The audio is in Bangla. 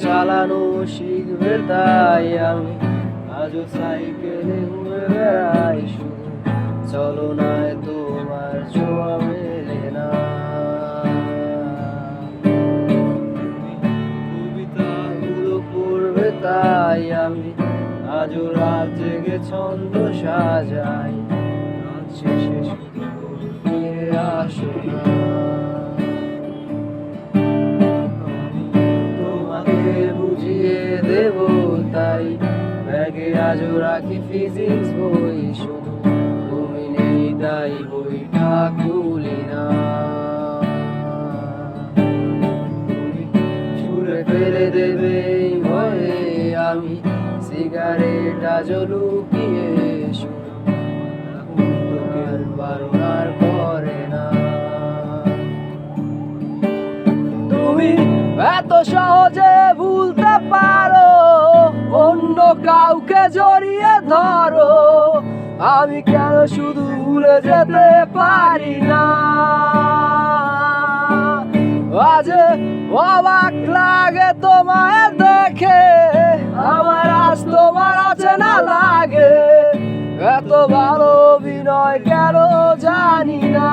চালানো শিখবে তাই আমি। আজও সাইকেলে ঘুরে বেড়াই শুধু। চলো নয় তোমার ছোঁয়া মেলে না। কবিতাগুলো পড়বে তাই আমি। আজও রাত জেগে ছন্দ সাজাই। শেষে শুধু ফিরে আসো না। ব্যাগে আজও রাখি ফিজিক্স বই শুধু। তুমি নেই তাই বইটা খুলি না। ছুঁড়ে ফেলে দেবে ভয়ে আমি সিগারেট আজও লুকিয়ে শুধু। বারবার করে না। তুমি এত সহজে অন্য কাউকে জড়িয়ে ধরো। আমি কেন শুধু ভুলে যেতে পারি না? আজ অবাক লাগে তোমায় দেখে। আমার আজ তোমার আছে না লাগে। এত ভালো অভিনয় কেন জানি না?